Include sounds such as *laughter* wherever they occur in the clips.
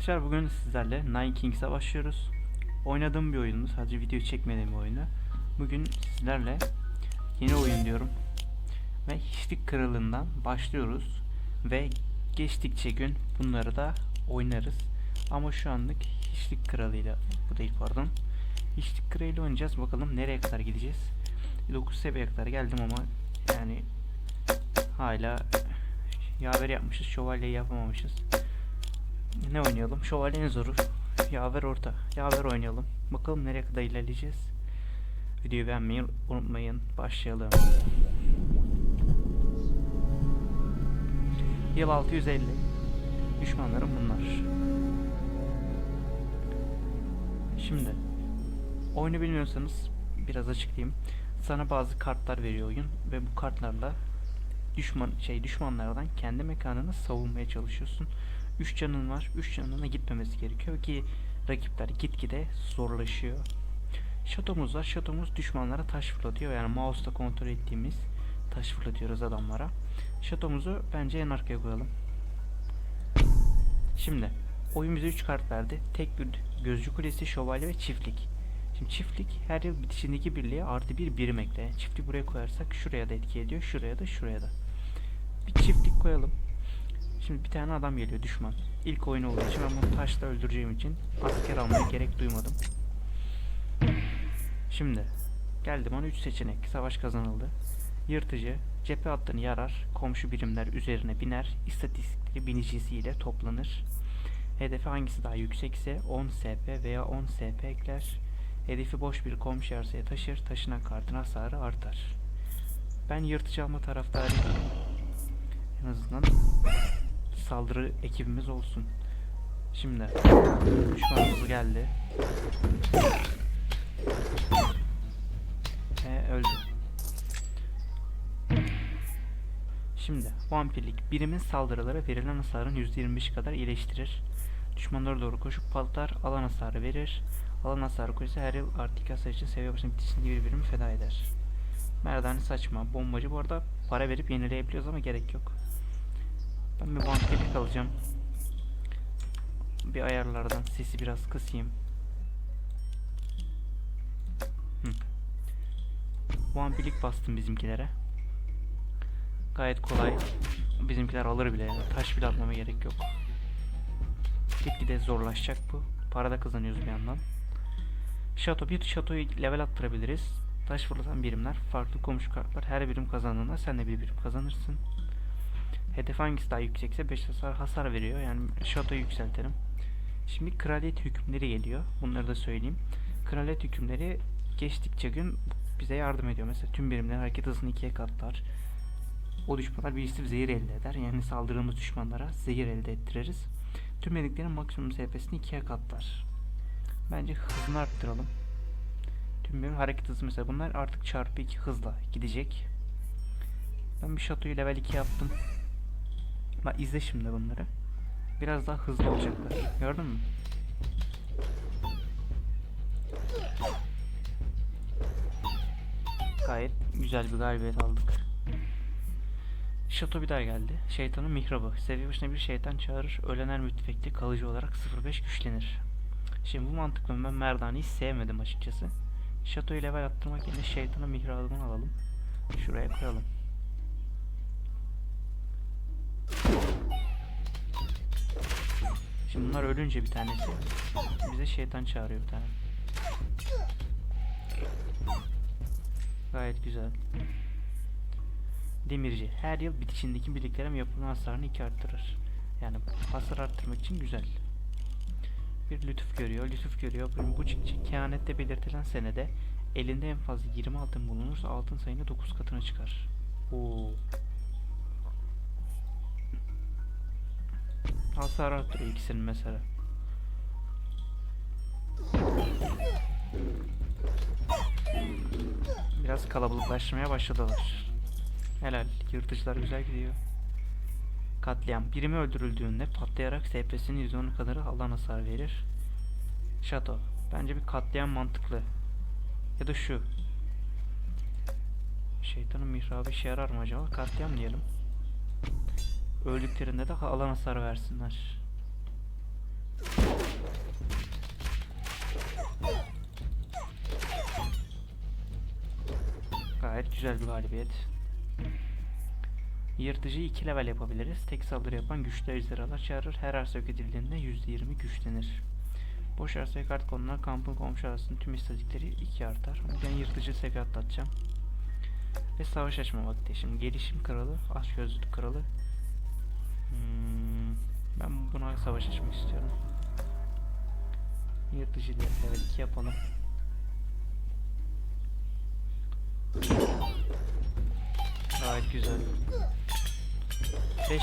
Arkadaşlar bugün sizlerle Nine Kings'e başlıyoruz. Oynadığım bir oyunu, sadece video çekmediğim bir oyunu. Bugün sizlerle yeni oyun diyorum. Ve hiçlik kralından başlıyoruz. Ve geçtikçe gün bunları da oynarız. Ama şu anlık hiçlik kralıyla, bu değil pardon. Hiçlik kralıyla oynayacağız. Bakalım nereye kadar gideceğiz. 9 seviyeye kadar geldim ama yani hala yaver yapmışız. Şövalyeyi yapamamışız. Ne oynayalım? Şövalye en zoru. Yaver orta. Yaver oynayalım. Bakalım nereye kadar ilerleyeceğiz. Videoyu beğenmeyi unutmayın. Başlayalım. Yıl 650. Düşmanlarım bunlar. Şimdi oyunu bilmiyorsanız biraz açıklayayım. Sana bazı kartlar veriyor oyun ve bu kartlarla düşman şey düşmanlardan kendi mekanını savunmaya çalışıyorsun. 3 canın var. 3 canına gitmemesi gerekiyor ki rakipler gitgide zorlaşıyor. Şatomuz var. Şatomuz düşmanlara taş fırlatıyor. Yani mouse'la kontrol ettiğimiz taş fırlatıyoruz adamlara. Şatomuzu bence en arkaya koyalım. Şimdi oyun bize 3 kart verdi. Tek bir gözcü kulesi, şövalye ve çiftlik. Şimdi çiftlik her yıl bitişindeki birliğe artı bir birim ekle. Çiftlik buraya koyarsak şuraya da etki ediyor. Şuraya da şuraya da. Bir çiftlik koyalım. Şimdi bir tane adam geliyor düşman. İlk oyun olduğu için ben bunu taşla öldüreceğim için asker almaya gerek duymadım. Şimdi geldi bana 3 seçenek. Savaş kazanıldı. Yırtıcı, cephe hattını yarar, komşu birimler üzerine biner, istatistikleri binicisiyle toplanır. Hedefi hangisi daha yüksekse 10 SP veya 10 SP ekler. Hedefi boş bir komşu arsaya taşır, taşınan kartın hasarı artar. Ben yırtıcı alma taraftarıyım. En azından saldırı ekibimiz olsun. Şimdi düşmanımız geldi. Ve öldü. Şimdi vampirlik birimin saldırıları verilen hasarın %25 kadar iyileştirir. Düşmanlara doğru koşup patlar, alan hasarı verir. Alan hasarı koysa her yıl artı iki hasar için seviye başına bitişinde bir birimi feda eder. Merdane saçma. Bombacı bu arada para verip yenileyebiliyoruz ama gerek yok. Ben bir vampirlik alacağım. Bir ayarlardan sesi biraz kısayım. Hı. Vampirlik bastım bizimkilere. Gayet kolay. Bizimkiler alır bile. yani. Taş bile atmama gerek yok. Gitgide zorlaşacak bu. Para da kazanıyoruz bir yandan. Şato bir şatoyu level attırabiliriz. Taş fırlatan birimler, farklı komşu kartlar her birim kazandığında sen de bir birim kazanırsın. Hedef hangisi daha yüksekse 5 hasar, hasar veriyor. Yani şatoyu yükseltelim. Şimdi kraliyet hükümleri geliyor. Bunları da söyleyeyim. Kraliyet hükümleri geçtikçe gün bize yardım ediyor. Mesela tüm birimlerin hareket hızını ikiye katlar. O düşmanlar birisi zehir elde eder. Yani saldırdığımız düşmanlara zehir elde ettiririz. Tüm mediklerin maksimum SP'sini ikiye katlar. Bence hızını arttıralım. Tüm birim hareket hızı mesela bunlar artık çarpı 2 hızla gidecek. Ben bir şatoyu level 2 yaptım. Bak izle şimdi bunları. Biraz daha hızlı olacaklar. Gördün mü? Gayet güzel bir galibiyet aldık. Şato bir daha geldi. Şeytanın mihrabı. Seviye başına bir şeytan çağırır. Ölen her müttefekli kalıcı olarak 0.5 güçlenir. Şimdi bu mantıkla ben Merdane'yi sevmedim açıkçası. Şatoyu level attırmak yerine şeytanın mihrabını alalım. Şuraya koyalım. Şimdi bunlar ölünce bir tanesi bize şeytan çağırıyor bir tane. Gayet güzel. Demirci. Her yıl bitişindeki birliklerim yapılan hasarını iki arttırır. Yani hasar arttırmak için güzel. Bir lütuf görüyor. Lütuf görüyor. Bu bu kehanette belirtilen senede elinde en fazla 20 altın bulunursa altın sayını 9 katına çıkar. Oo. Hasar arttırıyor ikisinin mesela. Biraz kalabalıklaşmaya başladılar. Helal. Yırtıcılar güzel gidiyor. Katliam. Birimi öldürüldüğünde patlayarak SP'sinin %10'u kadarı alan hasar verir. Şato. Bence bir katliam mantıklı. Ya da şu. Şeytanın mihrabı işe yarar mı acaba? Katliam diyelim. Öldüklerinde de alan hasar versinler. Gayet güzel bir galibiyet. Yırtıcı 2 level yapabiliriz. Tek saldırı yapan güçlü ejderhalar çağırır. Her arsa yok edildiğinde %20 güçlenir. Boş arsaya kart konulan kampın komşu arasının tüm istatikleri 2 artar. Ben yırtıcı seviye atlatacağım. Ve savaş açma vakti. Şimdi gelişim kralı, aşk gözlülük kralı, ben buna savaş açmak istiyorum. Yırtıcı level 2 yapalım. Gayet güzel. 5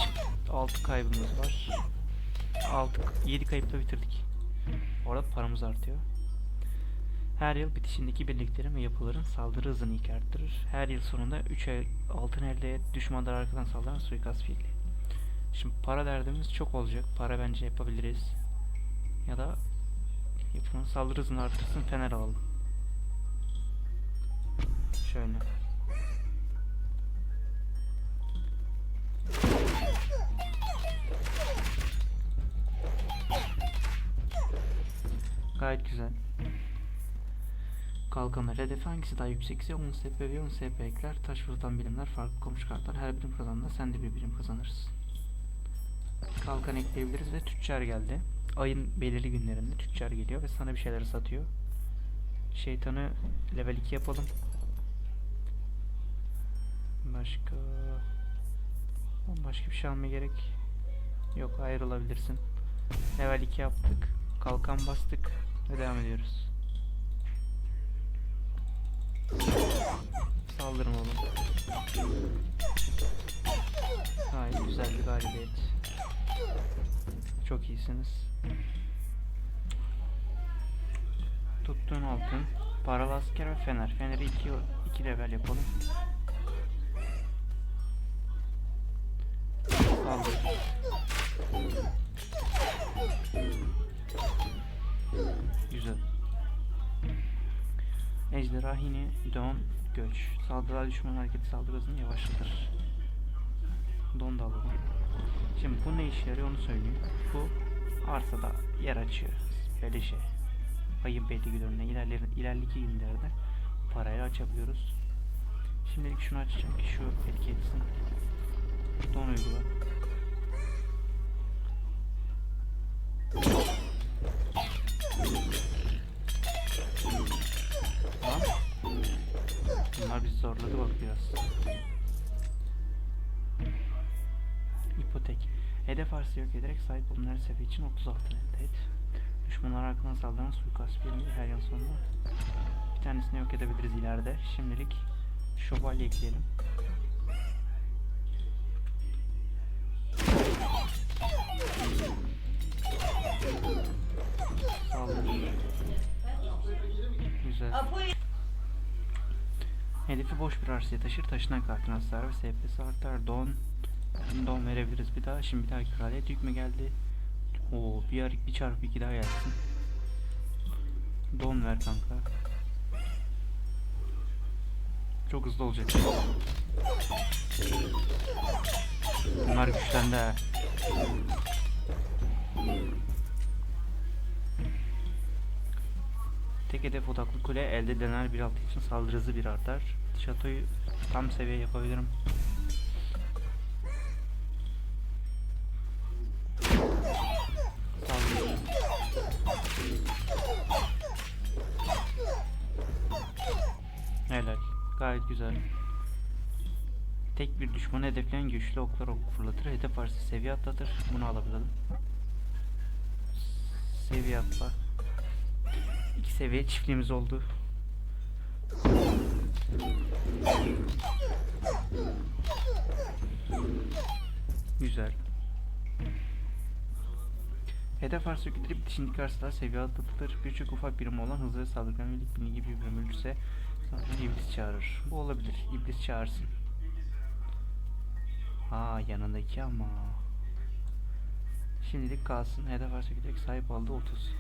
6 kaybımız var. 6 7 kayıpla bitirdik. Orada paramız artıyor. Her yıl bitişindeki birliklerin ve yapıların saldırı hızını iki arttırır. Her yıl sonunda 3 ay altın elde et, düşmanlar arkadan saldıran suikast fiili. Şimdi para derdimiz çok olacak. Para bence yapabiliriz. Ya da yapının saldırı hızını arttırsın fener alalım. Şöyle. Gayet güzel. Kalkanlar hedefi hangisi daha yüksekse 10 SP ve 10 SP ekler. Taş fırlatan birimler farklı komşu kartlar. Her birim kazandığında sen de bir birim kazanırsın. Kalkan ekleyebiliriz ve tüccar geldi. Ayın belirli günlerinde tüccar geliyor ve sana bir şeyler satıyor. Şeytanı level 2 yapalım. Başka... Başka bir şey almaya gerek yok ayrılabilirsin. Level 2 yaptık. Kalkan bastık ve devam ediyoruz. Saldırın oğlum. Gayet güzel bir galibiyet. Çok iyisiniz. Tuttuğun altın. Paralı asker ve fener. Feneri 2 2 level yapalım. Saldır. Güzel. Ejderha don göç. Saldırı düşman hareketi saldırı hızını yavaşlatır. Don da alalım. Şimdi bu ne işe yarıyor onu söyleyeyim. Bu arsada yer açıyor. Beleşe. Ayın belli günlerinde ilerleyen ileriki günlerde parayı açabiliyoruz. Şimdilik şunu açacağım ki şu etki etsin. Don uygula. Bunlar bizi zorladı bak biraz. Hedef arsa yok ederek sahip her sefer için 30 altın elde et. Düşmanlar arkadan saldıran suikast birimi her yıl sonunda bir tanesini yok edebiliriz ileride. Şimdilik şövalye ekleyelim. Güzel. Hedefi boş bir arsaya taşır. Taşınan kartın hasarı ve SP'si artar. Don. Don verebiliriz bir daha. Şimdi bir daha kraliyet hükmü geldi. Oo bir, ar- bir çarpı iki daha gelsin. Don ver kanka. Çok hızlı olacak. Bunlar güçlendi ha. Tek hedef odaklı kule elde edilen bir altı için saldırı hızı bir artar. Şatoyu tam seviye yapabilirim. Düşmanı hedefleyen güçlü oklar ok fırlatır. Hedef arası seviye atlatır. Bunu alabilirim. Seviye atla. İki seviye çiftliğimiz oldu. Güzel. Hedef arsa gidilip dişindeki arsalar seviye atlatılır. Birçok ufak birim olan hızlı ve saldırgan birlik bilgi bir birim ölürse sonra iblis çağırır. Bu olabilir. İblis çağırsın. Aa yanındaki ama. Şimdilik kalsın. Hedef arsa giderek sahip aldı 30.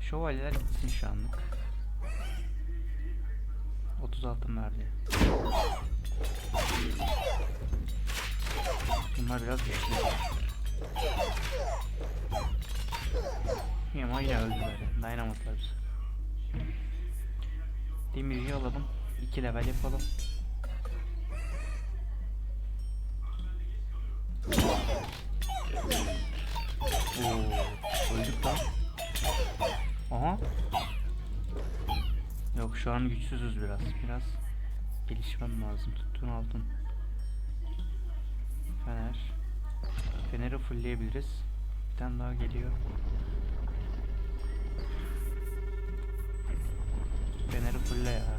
Şövalyeler gitsin şu anlık. 30 altın verdi. Bunlar biraz güçlü. Ama yine öldüler. ya. Dayanamadılar bize. Demirciyi alalım. 2 level yapalım. Şu an güçsüzüz biraz. Biraz gelişmem lazım. Tuttuğun altın. Fener. Feneri fullleyebiliriz. Bir tane daha geliyor. Feneri fulle ya.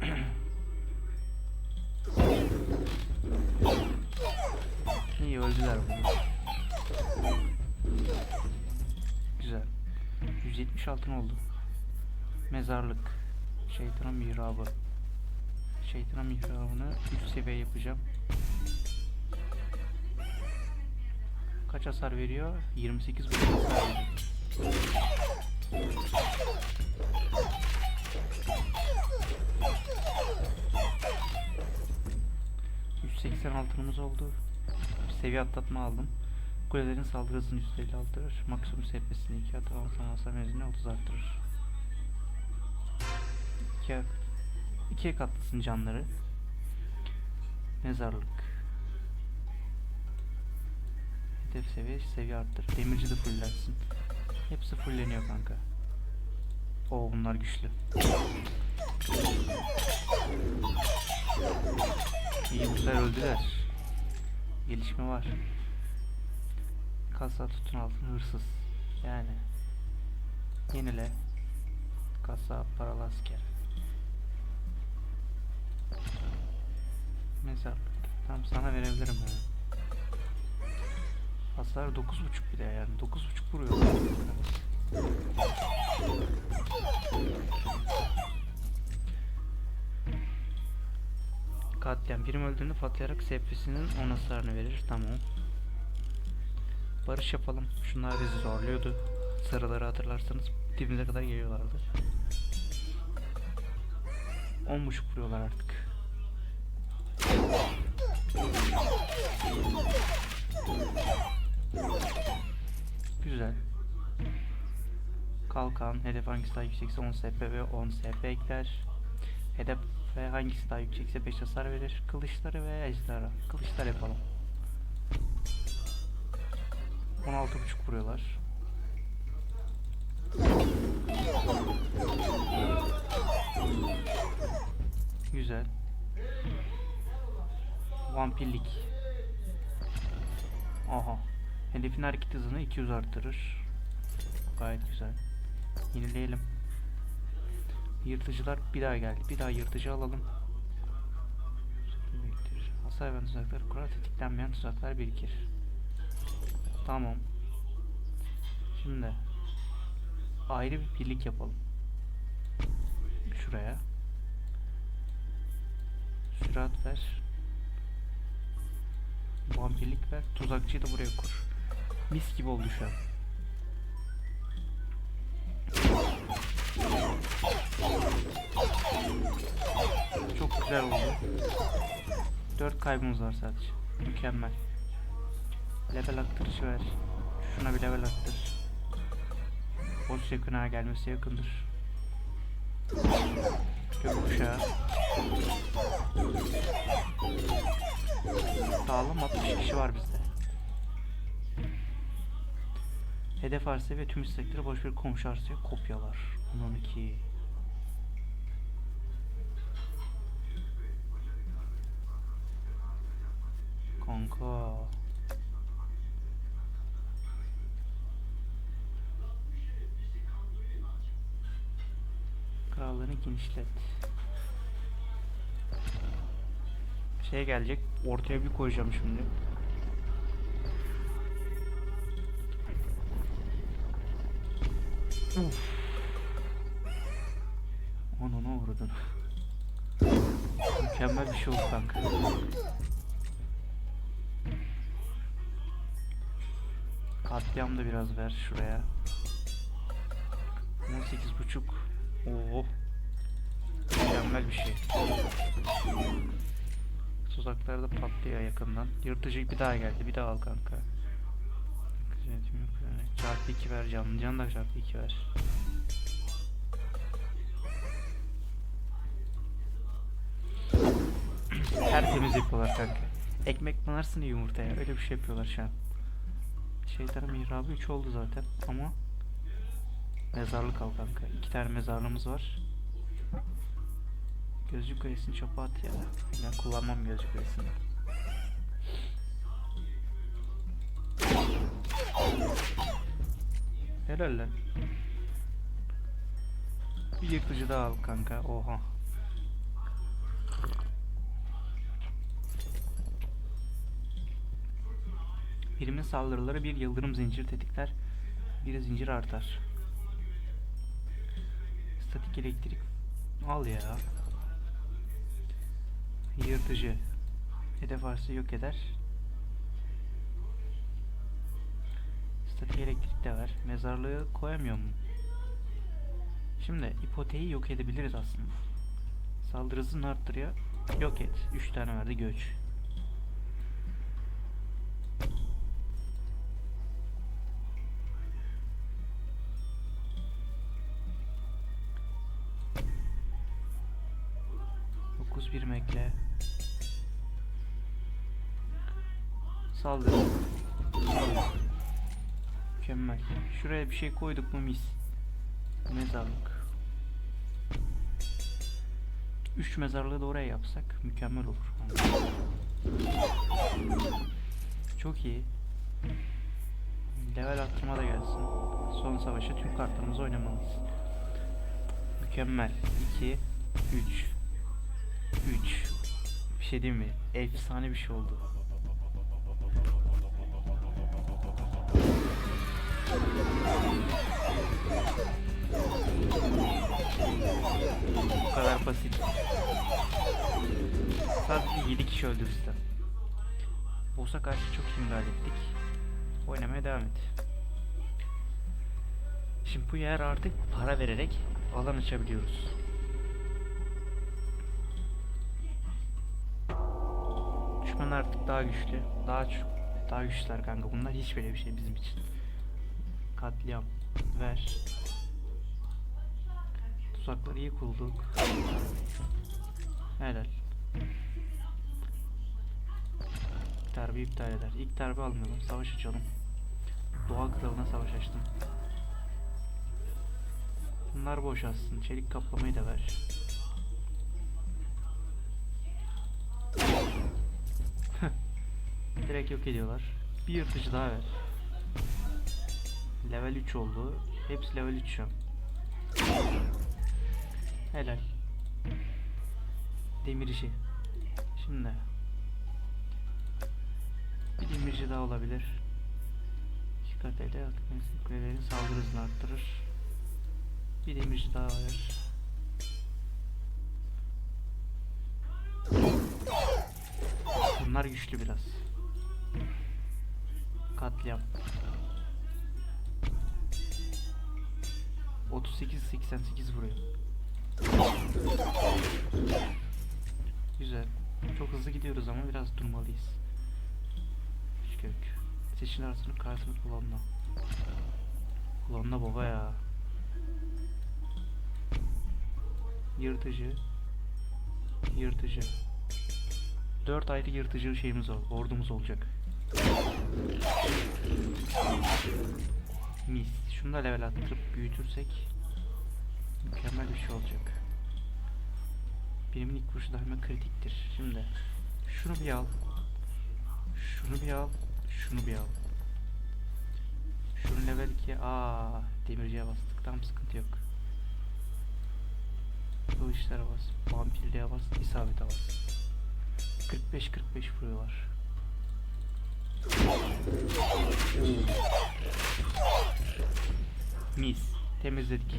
*clears throat* İyi öldüler bunlar. Güzel. 170 altın oldu. Mezarlık. Şeytanın mihrabı. Şeytanın mihrabını 3 seviye yapacağım. Kaç hasar veriyor? 28 hasar veriyor. ...180 altınımız oldu. Seviye atlatma aldım. Kulelerin saldırı hızını %50 artırır. Maksimum SP'sini 2 atı altına hasar menzilini 30 artırır. 2 ikiye katlasın canları. Mezarlık. Hedef seviye seviye arttır. Demirci de fulllensin. Hepsi fulleniyor kanka. Oo bunlar güçlü. İyi güzel öldüler. Gelişme var. Kasa tutun altın hırsız. Yani. Yenile. Kasa paralı asker. Mezarlık. Tamam sana verebilirim yani. Hasar 9.5 bile yani 9.5 vuruyor. Katliam birim öldüğünde patlayarak sepesinin 10 hasarını verir. Tamam. Barış yapalım. Şunlar bizi zorluyordu. Sarıları hatırlarsanız dibimize kadar geliyorlardı. 10.5 vuruyorlar artık. Güzel. Kalkan, hedef hangisi daha yüksekse 10 SP ve 10 SP ekler. Hedef ve hangisi daha yüksekse 5 hasar verir. Kılıçları ve ejderha. Kılıçlar yapalım. 16.5 vuruyorlar. Güzel. Vampirlik. Aha. Hedefin hareket hızını 200 artırır. Gayet güzel. Yenileyelim. Yırtıcılar bir daha geldi. Bir daha yırtıcı alalım. Hasar veren tuzaklar kurar. Tetiklenmeyen tuzaklar birikir. Tamam. Şimdi ayrı bir birlik yapalım. Şuraya. Sürat ver. Vampirlik ver. Tuzakçıyı da buraya kur. Mis gibi oldu şu an. Çok güzel oldu. 4 kaybımız var sadece. Mükemmel. Level arttırışı ver. Şuna bir level arttır. Boss yakına gelmesi yakındır. Gökkuşağı. Sağlam 60 kişi var bizde. Hedef arsa ve tüm istekleri boş bir komşu arsaya kopyalar. 12. Kanka. Krallığını genişlet. Şey gelecek. Ortaya bir koyacağım şimdi. Uf. Ananı uğradın. Mükemmel bir şey oldu kanka. Katliam da biraz ver şuraya. 18 buçuk. Oo mükemmel bir şey. Tuzaklar patlıyor yakından. Yırtıcı bir daha geldi. Bir daha al kanka. Çarpı 2 ver canlı. Can da çarpı 2 ver. *clears throat* Tertemiz yapıyorlar kanka. Ekmek banarsın ya yumurtaya. Öyle bir şey yapıyorlar şu an. Şeyler mihrabı 3 oldu zaten ama Mezarlık al kanka. İki tane mezarlığımız var. Gözcü kayısını çöpe at ya. Ben kullanmam gözcü kayısını. Helal lan. Bir yırtıcı daha al kanka. Oha. Birimin saldırıları bir yıldırım zincir tetikler. Bir zincir artar. Statik elektrik. Al ya. Yırtıcı. Hedef arsı yok eder. Statik elektrik de var. Mezarlığı koyamıyor mu? Şimdi ipoteği yok edebiliriz aslında. Saldırı hızını arttırıyor. Yok et. 3 tane verdi göç. Bir mekle. Saldırı. Mükemmel. Şuraya bir şey koyduk mu mis. Mezarlık. Üç mezarlığı da oraya yapsak mükemmel olur. Çok iyi. Level arttırma da gelsin. Son savaşa tüm kartlarımızı oynamalıyız. Mükemmel. 2 3 3 Bir şey diyeyim mi? Efsane bir şey oldu. Bu kadar basit. Sadece 7 kişi öldü bizden. Boss'a karşı çok müdahale ettik. Oynamaya devam et. Şimdi bu yer artık para vererek alan açabiliyoruz. Düşman artık daha güçlü. Daha çok daha güçlüler kanka. Bunlar hiç böyle bir şey bizim için. Katliam. Ver. Tuzakları iyi kurulduk. Helal. Darbe iptal eder. İlk darbe almayalım. Savaş açalım. Doğa kralına savaş açtım. Bunlar boş aslında. Çelik kaplamayı da ver. Direkt yok ediyorlar. Bir yırtıcı daha ver. Level 3 oldu. Hepsi level 3 şu an. Helal. Demir işi. Şimdi. Bir demirci daha olabilir. İki kat ele kulelerin saldırı hızını arttırır. Bir demirci daha var. Bunlar güçlü biraz. Katliam. 38 88 vuruyor. Güzel. Çok hızlı gidiyoruz ama biraz durmalıyız. Üç. Seçin arasını kartını kullanma. Kullanma baba ya. Yırtıcı. Yırtıcı. 4 ayrı yırtıcı şeyimiz var. Ordumuz olacak. Mis. Şunu da level attırıp büyütürsek mükemmel bir şey olacak. Birimin ilk vuruşu daima kritiktir. Şimdi şunu bir al. Şunu bir al. Şunu bir al. Şunu level 2. Aa, demirciye bastık. Tam sıkıntı yok. Bu işlere bas. Vampirliğe bas. isabete bas. 45-45 vuruyorlar. Mis. Temizledik.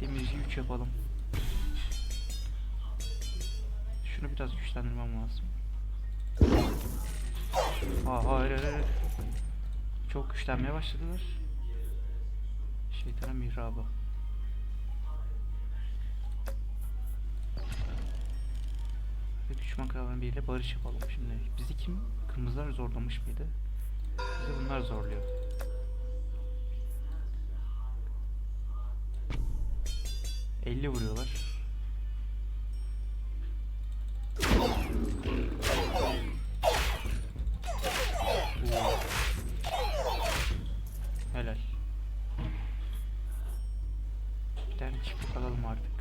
Demirci 3 yapalım. Şunu biraz güçlendirmem lazım. Aa, hayır, hayır. Çok güçlenmeye başladılar. Şeytanın mihrabı. Ve düşman kralının biriyle barış yapalım şimdi. Bizi kim? Kırmızılar zorlamış mıydı? Bizi bunlar zorluyor. 50 vuruyorlar. Oo. Helal. Bir tane alalım artık.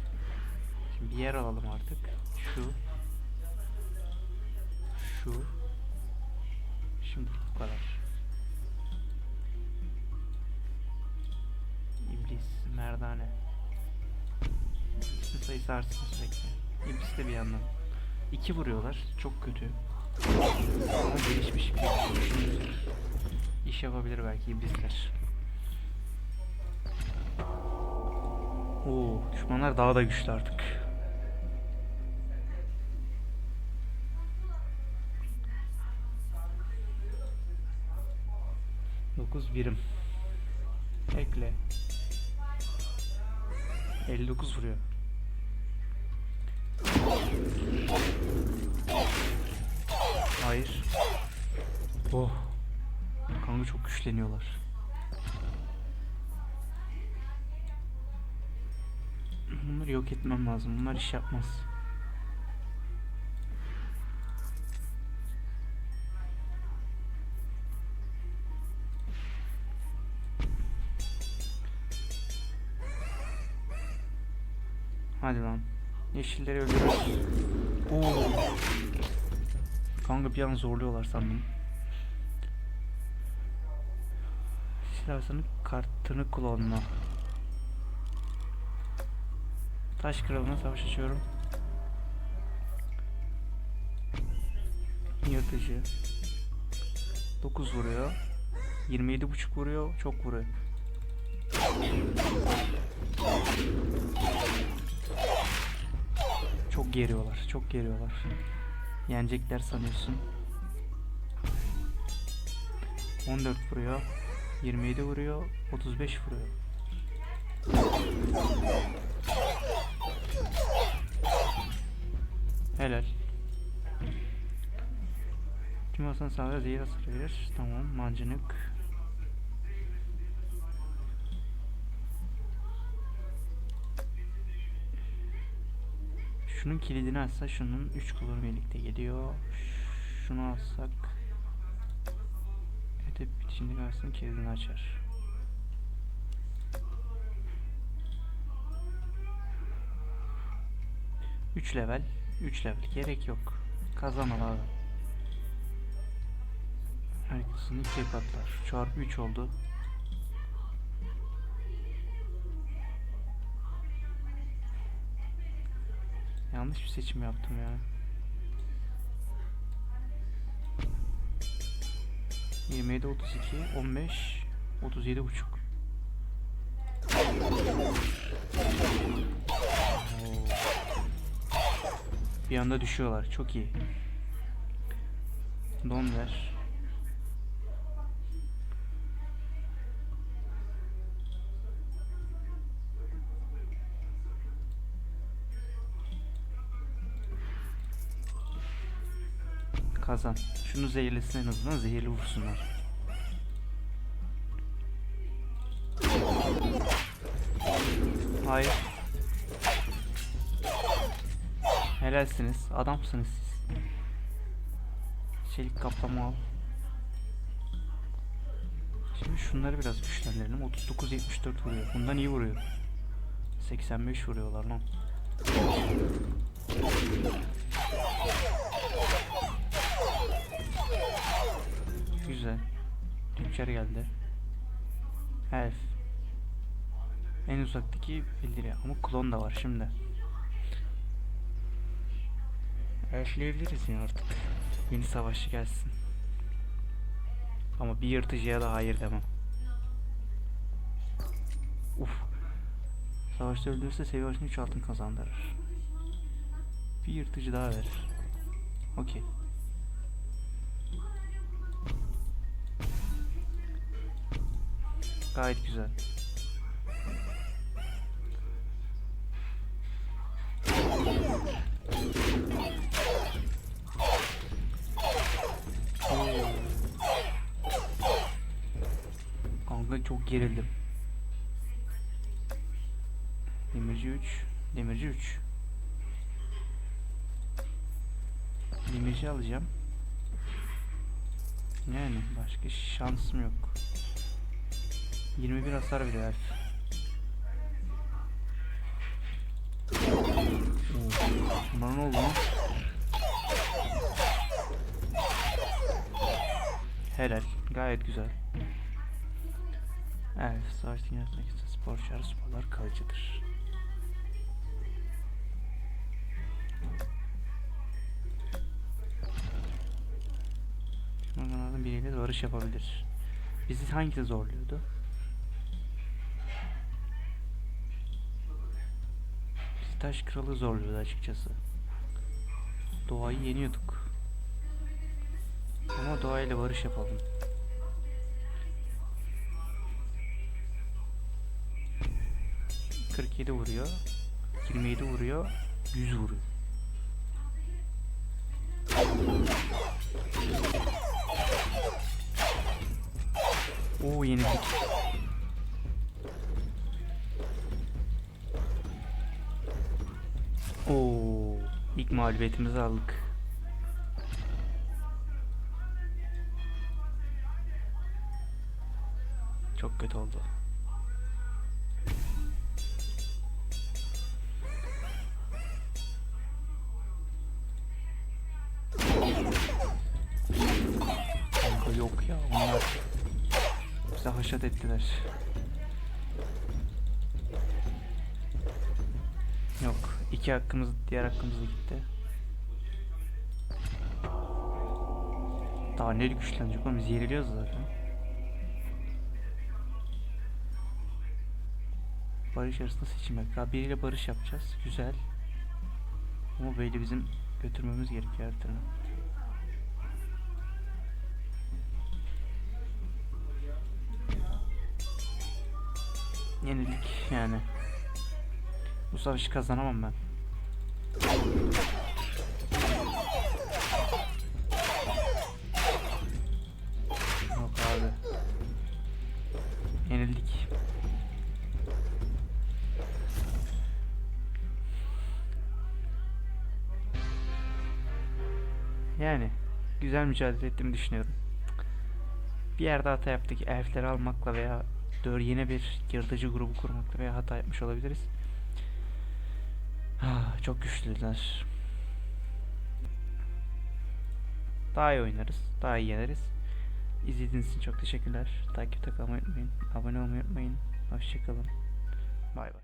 Şimdi bir yer alalım artık. Şu. Şu. Şimdi bu kadar. Sayısı artsın sürekli. İblis de bir yandan. İki vuruyorlar. Çok kötü. Ama gelişmiş bir şey. İş yapabilir belki iblisler. Oo, düşmanlar daha da güçlü artık. Dokuz birim. Ekle. 59 vuruyor. Hayır. Oh. Kanka çok güçleniyorlar. Bunları yok etmem lazım. Bunlar iş yapmaz. Yeşilleri öldürüyoruz. Oo. Kanka bir an zorluyorlar sandım. Silahsının kartını kullanma. Taş kralına savaş açıyorum. Yırtıcı. 9 vuruyor. 27.5 vuruyor. Çok vuruyor. Çok geriyorlar. Çok geriyorlar. Yenecekler sanıyorsun. 14 vuruyor. 27 vuruyor. 35 vuruyor. Helal. Tüm Hasan sağlığa zehir hasar verir. Tamam. Mancınık. Şunun kilidini açsa şunun 3 kullanım birlikte geliyor. Şunu alsak Edep bitişinde karşısında kilidini açar. Üç level. 3 level. Gerek yok. Kazanal abi. Herkesin ikiye katlar. Çarpı 3 oldu. Yanlış bir seçim yaptım ya. 27 32 15 37 buçuk. Bir anda düşüyorlar. Çok iyi. Don ver. Kazan. Şunu zehirlesin en azından zehirli vursunlar. Hayır. Helalsiniz. Adamsınız siz. Çelik kaplama al. Şimdi şunları biraz güçlendirelim. 39-74 vuruyor. Bundan iyi vuruyor. 85 vuruyorlar lan. Güzel. Tüccar geldi. Elf. En uzaktaki bildiriyor ama klon da var şimdi. Elfleyebiliriz ya artık. Yeni savaşçı gelsin. Ama bir yırtıcıya da hayır demem. Uf. Savaşta öldürürse seviye başına 3 altın kazandırır. Bir yırtıcı daha ver. Okey. Gayet güzel. Oo. Kanka çok gerildim. Demirci 3, demirci 3. Demirci alacağım. Yani başka şansım yok. 21 hasar veriyor herif. Şey. Bana ne oldu lan? Helal. Gayet güzel. Evet, starting yapmak için spor çağrışmalar kalıcıdır. Onlardan biriyle varış yapabilir. Bizi hangisi zorluyordu? Taş kralı zorluyordu açıkçası. Doğayı yeniyorduk. Ama doğayla barış yapalım. ...47 vuruyor... ...27 vuruyor... ...100 vuruyor. Oo. Oo mağlubiyetimizi aldık. Çok kötü oldu. Yok ya onlar bize haşat ettiler. İki hakkımız diğer hakkımız da gitti. Daha ne güçlenecek oğlum biz yeniliyoruz zaten. Barış arasında seçim yap. Daha biriyle barış yapacağız. Güzel. Ama böyle bizim götürmemiz gerekiyor her türlü. Yenildik yani. Bu savaşı kazanamam ben. Güzel mücadele ettiğimi düşünüyorum. Bir yerde hata yaptık. Elfleri almakla veya dör yeni bir yırtıcı grubu kurmakla veya hata yapmış olabiliriz. Ah, çok güçlüler. Daha iyi oynarız. Daha iyi yeneriz. İzlediğiniz için çok teşekkürler. Takipte kalmayı unutmayın. Abone olmayı unutmayın. Hoşçakalın. Bay bay.